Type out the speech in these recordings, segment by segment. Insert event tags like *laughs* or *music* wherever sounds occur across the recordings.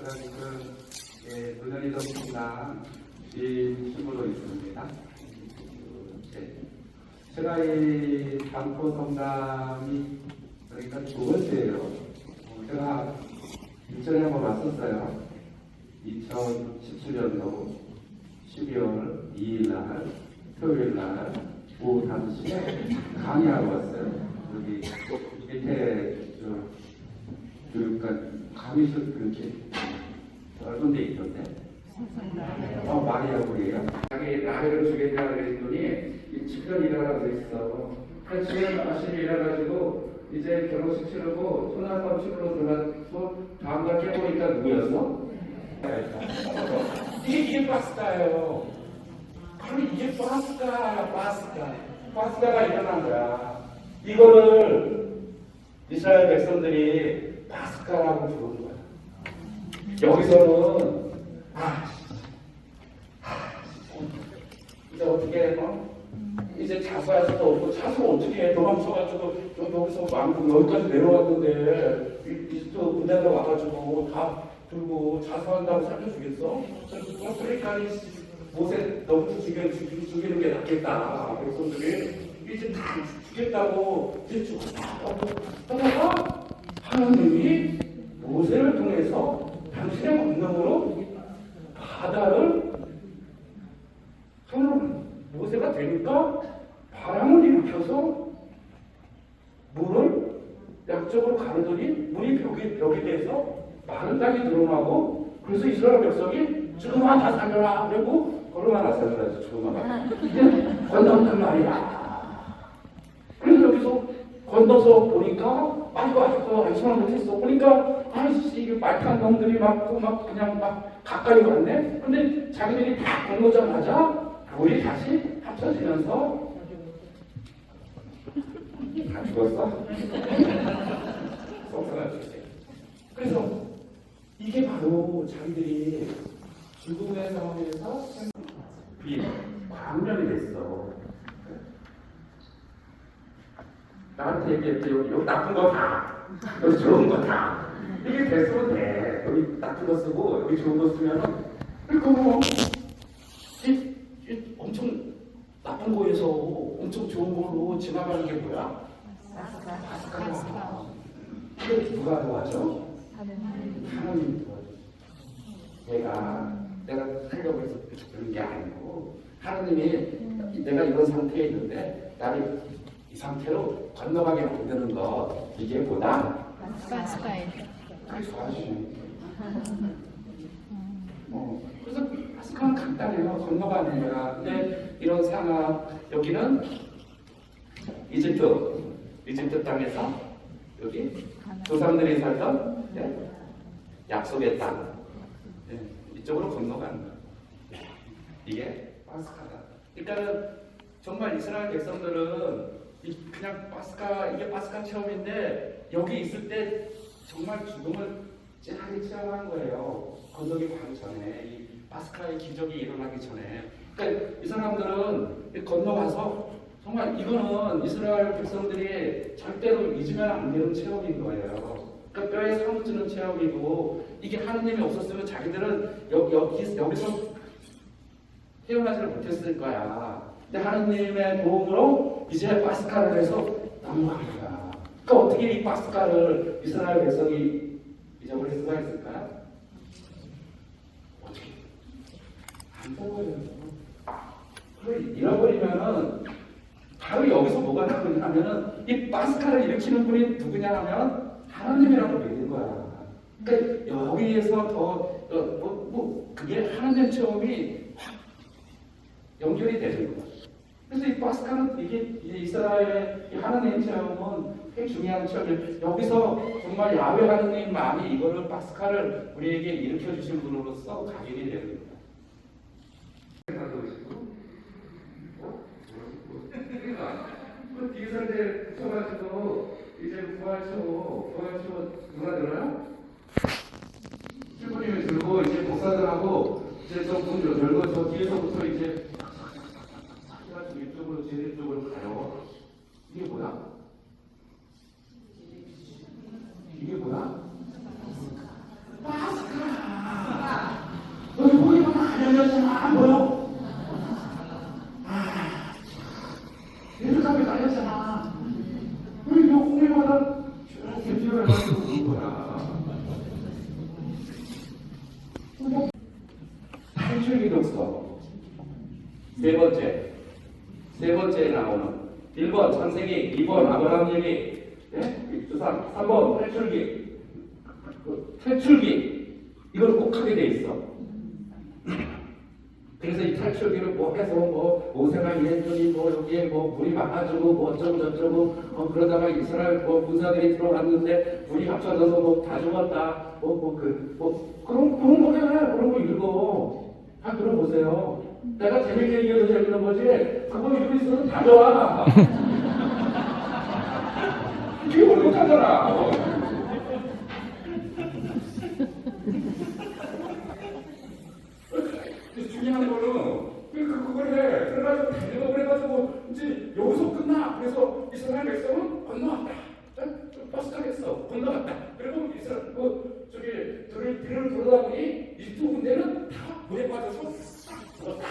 그런 그 예, 논현이 덕분랑 이 힘으로 있습니다. 예. 제가 이 반포 성당이 그러니까 두 번째예요. 어, 제가 일전에 한번 왔었어요. 2017년도 12월 2일 날 토요일 날 오후 5시에 강의하러 왔어요. 여기 밑에 저 교육관 강의실 그렇게 넓은 데 있던데 어 마리아굴이에요. 자기 나이를 주겠다 그랬더니 이 집전 일하라고 그랬어. 그래서 집에 아침에 일어나가지고 이제 결혼식 치르고 소나무 치르러 들어가서 다음날 깨보니까 누구였어? 이게 파스타예요. 아니 이게 파스타, 파스타, 파스타가 일어난 거야. 이거를 이스라엘 백성들이 파스카라고 부르는. 여기서는 아, 아, 이제 어떻게 해? 어? 이제 자수할 수도 없고 자수 어떻게 해? 도망쳐가지고 좀 여기서 왕국 여기까지 내려왔는데 이- 이또 군대가 와가지고 다 들고 자수한다고 살려주겠어? 그러니까 이 모세 너부터 죽여 죽이, 죽이는 게 낫겠다. 백성들이 이제 다 죽겠다고 이제 죽었다. 하다가 하나님이 모세를 통해서 당신의 권능으로 바다를 손으로 모세가 되니까 바람을 일으켜서 물을 약적으로 가르더니 물이 벽에, 벽에 대해서 마른 땅이 드러나고 그래서 이스라엘 백성이 죽음아 다 살려라 그리고 걸음아 다 살려라 죽음아 이제 건너단 말이야. 그래서 여기서 건너서 보니까 아이고 아직도 안심을 못했어. 보니까 아이씨 이게 말탄 놈들이 막, 그막 그냥 막 가까이 왔네? 근데 자기들이 다 건너자마자 물이 다시 합쳐지면서 다 죽었어? *laughs* 속상한 주세요. 그래서 이게 바로 자기들이 죽음의 상황에서 이 광명이 됐어 나한테 얘기했대 여기, 나쁜 거 다, 여기 좋은 거 다. 이게 됐으면 돼. 여기 나쁜 거 쓰고 여기 좋은 거 쓰면은 그리고 뭐 이, 이 엄청 나쁜 거에서 엄청 좋은 걸로 지나가는 게 뭐야? 파스카야. 이게 누가 도와줘? 하나님이 도와줘. 내가 내가 하려고 해서 그런 게 아니고 하나님이 내가 이런 상태에 있는데 나를 이 상태로 건너가게 만드는 거 이게 뭐다? 파스카에 그래서 어, 그래서 파스카는 간단해요. 건너가는 거야. 근데 이런 상황 여기는 이집트 이집트 땅에서 여기 조상들이 살던 예, 약속의 땅 예, 이쪽으로 건너가는 거야. 이게 파스카다. 그러니까는 정말 이스라엘 백성들은 이 그냥 파스카 이게 파스카 체험인데 여기 있을 때 정말 죽음을 찌하게 체험한 거예요. 건너기 가기 전에 이 파스카의 기적이 일어나기 전에. 그러니까 이 사람들은 이 건너가서 정말 이거는 이스라엘 백성들이 절대로 잊으면 안 되는 체험인 거예요. 그러니까 뼈에 사무치는 체험이고 이게 하느님이 없었으면 자기들은 여, 여기, 여기서 태어나지를 못했을 거야. 근데 하느님의 도움으로 이제 파스카를 해서 거야. 그러니까 어떻게 이 파스카를 이스라엘 백성이 잊어버릴 수가 있을까요? 어떻게? 안. 그걸 잃어버리면은 바로 여기서 뭐가 나오냐면은 이 파스카를 일으키는 분이 누구냐 하면 하나님이라고 믿는 거야. 그러니까 여기에서 더, 어, 뭐, 뭐, 그게 하나님 체험이 확 연결이 되는 거야. 그래서 이 파스카는 이게 이스라엘의 이 하나님 체험은 꽤 중요한 체험이에요. 여기서 정말 야외 하나님만이 이거를 파스카를 우리에게 일으켜 주신 분으로서 각인이 되는 거야. 그 뒤선대 쳐가지고 이제 부활초 부활초 누가 들어요? 신부님이 들고 이제 목사들하고 이제 좀문 열고 저 뒤에서부터 이제 해가지고 이쪽으로 제일 쪽으로 가요. 이게 뭐야? 이게 뭐야? 파스카. 독서. 세 번째. 세 번째에 나오는 1번 창세기, 2번 아브라함 얘기, 예? 주산, 3번 탈출기. 그 탈출기. 이걸 꼭 하게 돼 있어. 그래서 이 탈출기를 뭐 해서 뭐 모세가 이랬더니 뭐 여기에 뭐 물이 막아주고 뭐 어쩌고 저쩌고 어 그러다가 이스라엘 뭐 군사들이 들어갔는데 물이 합쳐져서 뭐 다 죽었다 뭐 뭐 그뭐 그런 그런 거잖아 그런 거 읽어 다 들어보세요 내가 재밌게 얘기해서 재밌는 거지 그거 읽고 있으면 다 좋아 하잖아 중요한 거는 그러니까 그걸 해. 그래가지고 달려고 그래가지고 이제 여기서 끝나. 그래서 이스라엘 백성은 건너왔다. 버스 타겠어. 건너갔다. 그리고 이스라엘 그 저기 들을 비를 돌다 보니 이두 군데는 다 물에 빠져서 싹 죽었다.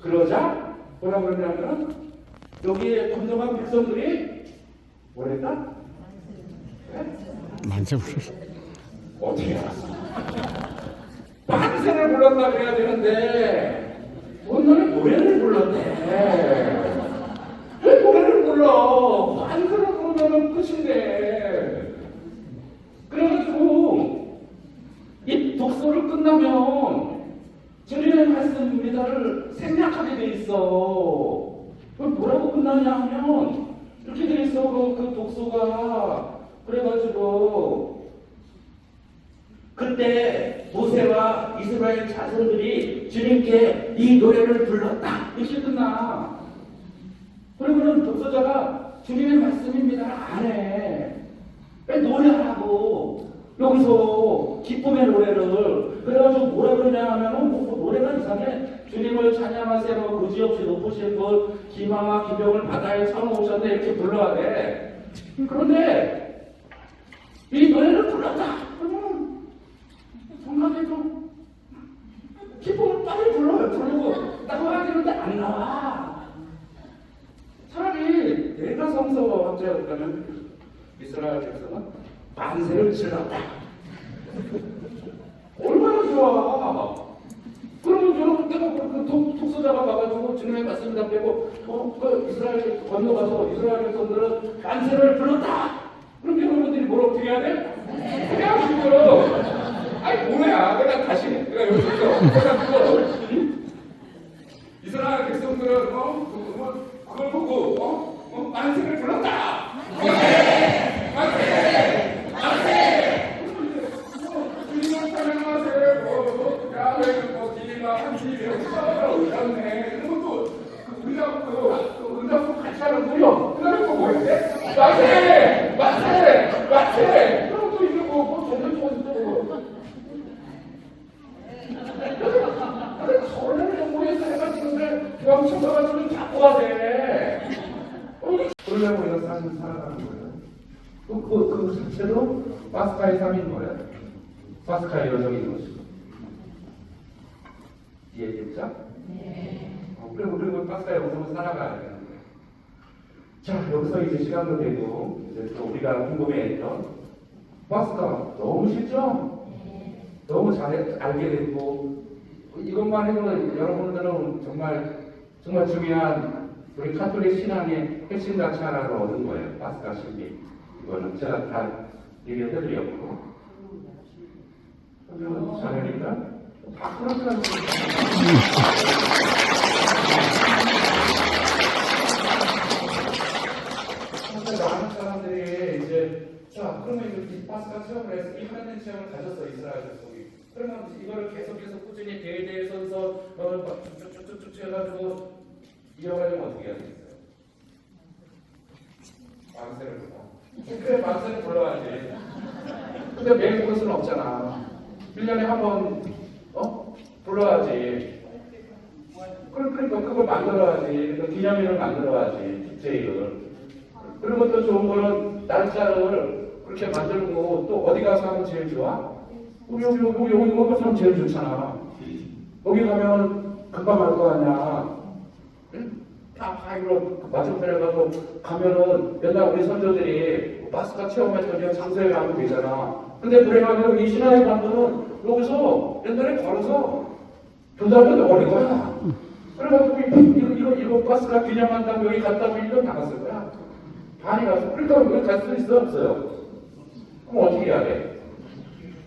그러자 뭐라 그러냐면 여기에 건너간 백성들이? 만세 부르 어떻게 알았어? 만세를 불렀다 그래야 되는데 오늘은 노래를 불렀네 왜 노래를 불러? 만세를 부르면 끝인데 그래가지고 이 독서를 끝나면 주님의 말씀입니다를 생략하게 돼 있어 그 뭐라고 끝나냐 하면 이렇게 돼 있어 그, 그 독서가 그래가지고 그때 모세와 이스라엘 자손들이 주님께 이 노래를 불렀다. 이렇게 끝나. 그러면은 독서자가 주님의 말씀입니다. 안 해. 왜 노래하라고. 여기서 기쁨의 노래를. 그래가지고 뭐라 그러냐 하면은 뭐 노래가 이상해. 주님을 찬양하세요. 그지없이 높으신 분, 기마와 기병을 바다에 쳐놓으셨네. 이렇게 불러야 돼. 그런데 이 노래를 불렀다. 그러면 정말에도 기쁨을 빨리 불러요. 부르고 나와야 되는데 안 나와. 차라리 내가 성서 학자였다면 이스라엘 백성은 만세를 질렀다. 얼마나 좋아. 독- 독서자가 와가지고 주님의 말씀을 빼고 어, 그 이스라엘 건너가서 이스라엘 백성들은 만세를 불렀다. 그럼 여러분들이 뭘 어떻게 해야 돼? 그냥 지금 아니 뭐야 내가 다시 내가 여기서 내가 그거 응? 이스라엘 백성들은 어 그걸 보고 어, 어 만세를 불렀다. 만세 만세 만세. 주님을 찬양하세요. 뭐, 야외 뭐 기마 한시 배우서 의장네 이런 것도 그 의장도 그 의장도 같이 하는 거요. 그다음에 또 뭐야? 만세 만세 만세. 그럼 또 이거 뭐, 뭐 점점 또 서울을 정부에서 해가지고 병청 가가지고 잡고 가세. 그러려고 우리가 사실 살아가는 거예요. 그, 그, 그 자체도 파스카의 삶인 거예요. 여정인 것이고. 이해됐죠? 어, 그리고 그리고 파스카의 여정을 살아가야 되는 거예요. 자, 여기서 이제 시간도 되고, 이제 또 우리가 궁금해했던 파스카 너무 쉽죠? 너무 잘 알게 됐고, 이것만 해도 여러분들은 정말 정말 중요한 우리 카톨릭 신앙의 핵심 가치 하나를 얻은 거예요. 파스카 신비. 이거는 제가 다 얘기해드렸고. 자녀니까 다 하는 근데 많은 사람들이 이제 자 그러면 이 파스카 체험을 해서 이 하나님 체험을 가졌어 이스라엘 백성이 그러면 이거를 계속해서 꾸준히 대대선서 어 쭉쭉쭉쭉 해가지고 이어가려면 어떻게 해야 되겠어요? 만세를 불러 그래 만세를 불러야지 근데 매일 수는 없잖아 1년에 한 번 어? 불러야지 그러니까 그걸 만들어야지 그 기념일을 만들어야지 축제일을 그리고 또 좋은 거는 날짜를 그렇게 만들고 또 어디 가서 하면 제일 좋아? 여기 여기 여기 여기 여기 가서 하면 제일 좋잖아. 여기 가면 금방 알거 아니야. 응? 다 하이로 맞은편에 가서 가면은 옛날 우리 선조들이 바스카 체험했더니 장소에 가면 되잖아. 근데 불행하면 이 신화의 방법은 여기서 옛날에 걸어서 그 사람은 어린 거야. 그래가지고 이거, 이거, 이거 버스가 기념한다고 여기 갔다 오면 1년 나갔을 거야. 반이 가서. 그러니까 여기 갈수 있어, 없어요? 그럼 어떻게 해야 돼?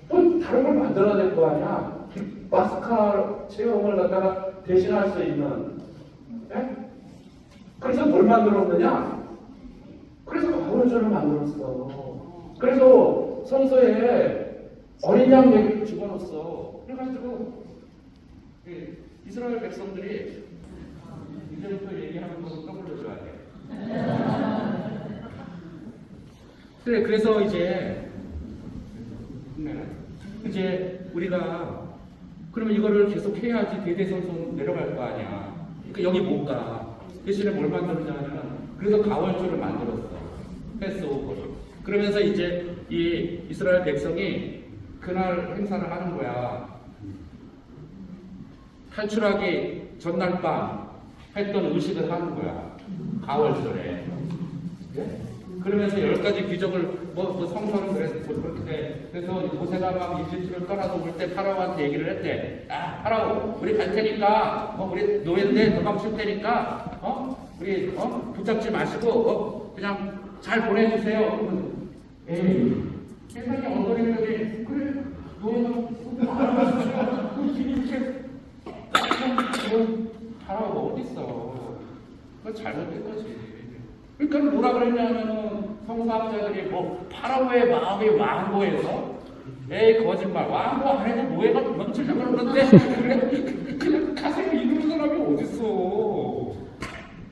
또 다른 걸 만들어야 될 거 아니야? 이 바스카 체험을 갖다가 대신할 수 있는. 예? 그래서 뭘 만들었느냐? 그래서 가오절을 만들었어. 그래서 성서에 어린 양 얘기를 집어넣었어. 그래가지고 그 이스라엘 백성들이 이제부터 얘기하는 것을 떠올려줘야 돼. *laughs* 그래, 그래서 이제 네. 이제 우리가 그러면 이거를 계속 해야지 대대손손 내려갈 거 아니야. 그러니까 여기 못 가. 대신에 뭘 만들었냐면 그래서 가월주를 만들었어. 패스오버를. 그러면서 이제 이 이스라엘 백성이 그날 행사를 하는 거야. 탈출하기 전날 밤 했던 의식을 하는 거야. 가월절에. 네? 그러면서 열 가지 기적을 뭐, 뭐 성서는 그래서 뭐 그렇게 돼. 그래서 모세가 막 이집트를 떠나서 올 때 파라오한테 얘기를 했대. 아 파라오 우리 갈 테니까 어 우리 노예인데 너가 칠 테니까 어 우리 어 붙잡지 마시고 어 그냥 잘 보내주세요. 에이 세상에 어머니들이 그래 노예가 그 이렇게 파라오가 어딨어? 그건 잘못된 거지. 그러니까 뭐라 그랬냐면은 성사학자들이 뭐 파라오의 마음이 왕고해서 에이 거짓말 왕고 안에서 노예가 넘치려고 그러는데 그냥 가슴이 이루는 사람이 어딨어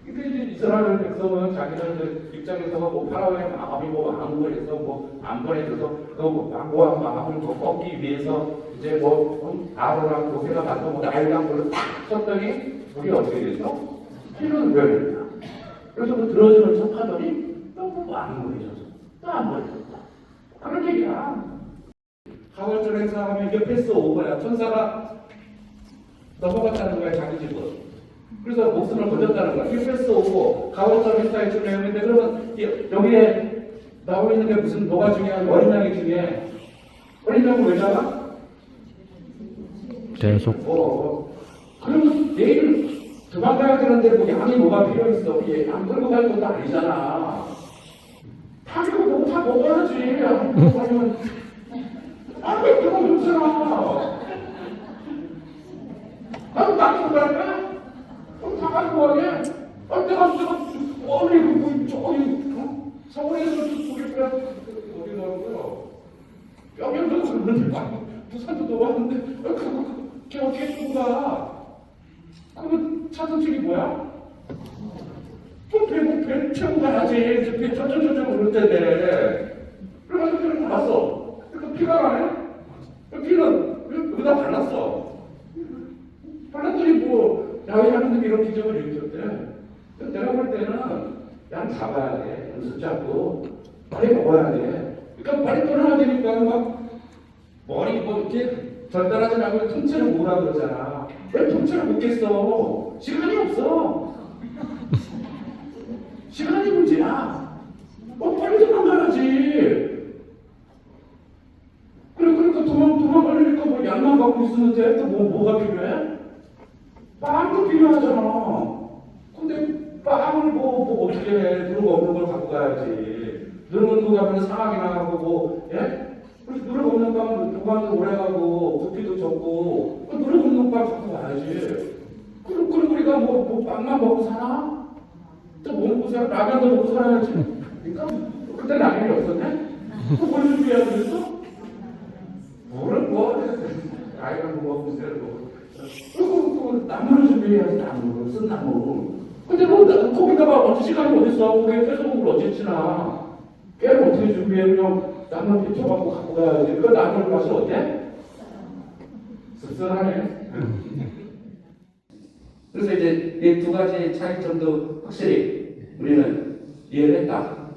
근데 이스라엘 백성은 자기들 입장에서 뭐 파라오의 마음이 뭐 왕고해서 뭐안 보내줘서 그 왕고한 마음을 뭐 꺾기 위해서 이제 뭐 음, 아로랑 모세가 가서 뭐 나일강 불을 탁 쳤더니 그게 어떻게 됐어? 피는 왜 됐냐? 그래서 그 들어주는 척 하더니 또뭐 왕고해져서 또안 보내줬다. 그런 얘기야. 가월절 행사하면 패스 오버야. 천사가 넘어갔다는 거야, 자기 집은. 그래서 목숨을 건졌다는 거야. 이게 패스 오버. 가월절 행사에 좀 내용인데, 그러면 이- 여기에 나오고 있는 게 무슨, 뭐가 중요한 어린 양이 중요해. 어린 양은 왜 나가? 계속 어, 그러면 내일 도망가야 되는데 뭐 양이 뭐가 필요 있어? 얘양 끌고 갈 것도 아니잖아. 다 이거 뭐다 먹어야지. 양 끌고 가면 아왜 그거 없잖아. 나는 나 끌고 갈까? 다 가지고 가게. 아 내가 내가 어디 그 저기 어? 서울에서 저기 그래 어디 가는 거야? 여기도 그런데 부산도 넘어왔는데 어, 그거 걔 어떻게 끌고 가? 그거 차선책이 뭐야? 또배 배 채고 가야지. 배 쩌쩌쩌쩌 때인데. 그래가지고 그냥 봤어. 그러니까 피가 나네? 그 피는 왜 여기다 발랐어? 발랐더니 뭐 야외하는 이런 기적을 일으켰대. 그래서 내가 볼 때는 양 잡아야 돼. 연습 잡고 빨리 먹어야 돼. 그러니까 빨리 떠나야 되니까 막 머리 뭐 이렇게 절단하지 말고 통째로 모으라 그러잖아. 묻겠어? 시간이 없어. 시간이 문제야. 어, 빨리 도망가야지. 그래, 그러니까 도망, 도망가려니까 뭐 양만 갖고 있었는데 또 뭐, 뭐가 필요해? 빵도 필요하잖아. 근데 빵을 뭐, 뭐 어떻게 해? 그런 거 없는 걸 갖고 가야지. 그런 거 가면 사막이 나가고 뭐, 예? 그래서 노래 없는 빵 보관도 오래 가고 부피도 적고 그 노래 빵 갖고 가야지. 그럼 그럼 우리가 뭐, 뭐 빵만 먹고 사나? 또 뭐 먹고 살아? 라면도 먹고 살아야지. 그러니까 그때 라면이 없었네? 그뭘 준비해야 되겠어? 뭐를 뭐 아이가 뭐 먹고 살고 그리고 그 나무를 준비해야지 나무 쓴 나무. 근데 뭐막 어디 시간이 어딨어? 거기에 회소금을 어디 치나? 깨를 어떻게 준비해? 그냥 나무 비춰갖고 갖고 가야지. 그 나무 맛이 어때? 씁쓸하네. 그래서 이제 이 두 가지 차이점도 확실히 우리는 이해를 했다.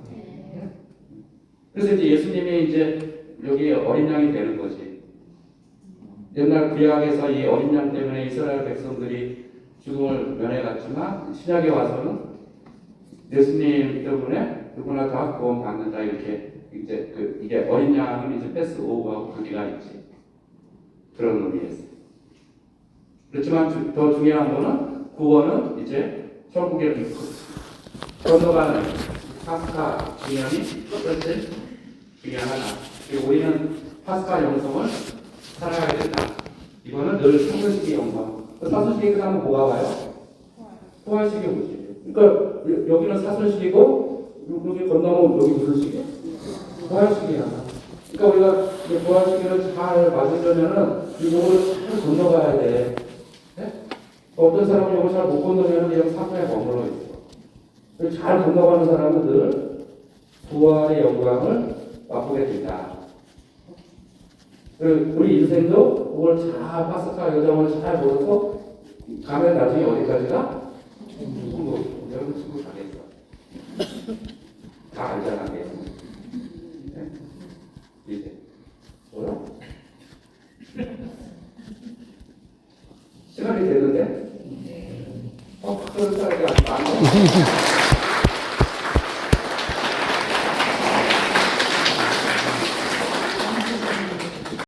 그래서 이제 예수님이 이제 여기 어린 양이 되는 거지. 옛날 구약에서 이 어린 양 때문에 이스라엘 백성들이 죽음을 면해갔지만 신약에 와서는 예수님 때문에 누구나 다 구원 받는다 이렇게 이제 그 이게 어린 양은 이제 패스 오버하고 관계가 있지. 그런 의미에서. 그렇지만 주- 더 중요한 거는 구원은 이제 천국의 빛 건너가는 파스카 기념이 첫 번째 중요하다. 그리고 우리는 파스카 영성을 살아야 된다. 이거는 늘 사순식의 영성. 그 사순식의 끝나면 뭐가 와요? 포괄식이 오지. 그러니까 여- 여기는 사순식이고 여기 건너면 여기 무슨 식이야? 포괄식이야. 그러니까 우리가 이 포괄식을 잘 맞으려면은 이거를 잘 건너가야 돼. 네? 어떤 사람은 이걸 잘 못 건너면 그냥 사탄에 머물러 있어. 잘 건너가는 사람은 늘 부활의 영광을 맛보게 된다. 그리고 우리 인생도 그걸 잘 파스카 여정을 잘 보면서 가면 나중에 어디까지가? 천국. 여러분 천국 가겠어. 다 알잖아.